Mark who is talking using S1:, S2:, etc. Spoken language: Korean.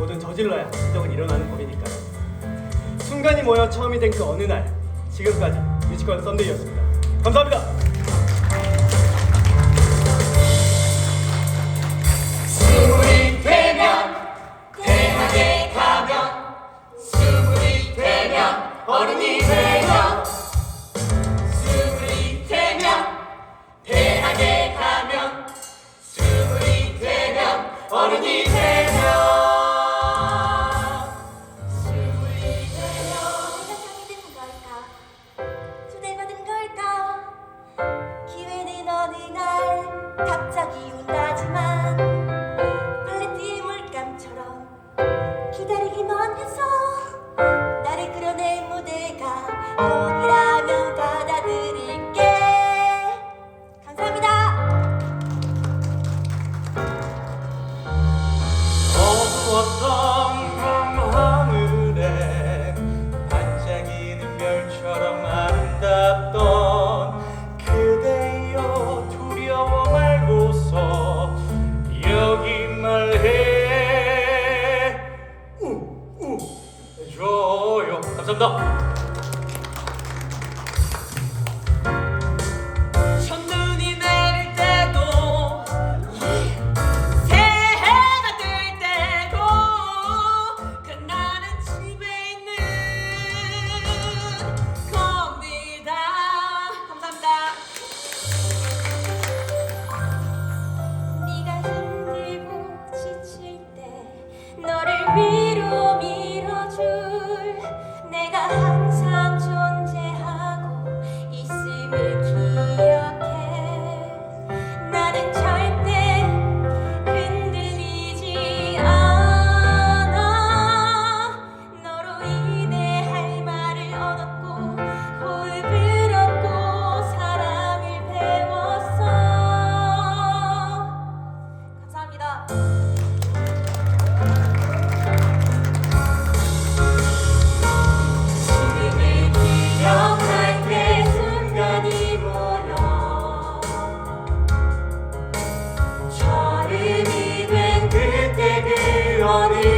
S1: 모든 저질러야 진정은 일어나는 법이니까. 순간이 모여 처음이 된 그 어느 날 지금까지 뮤지컬 썬데이였습니다. 감사합니다.
S2: 어른이 되면 수분이 되면 어른이 되면
S3: 到. Maria.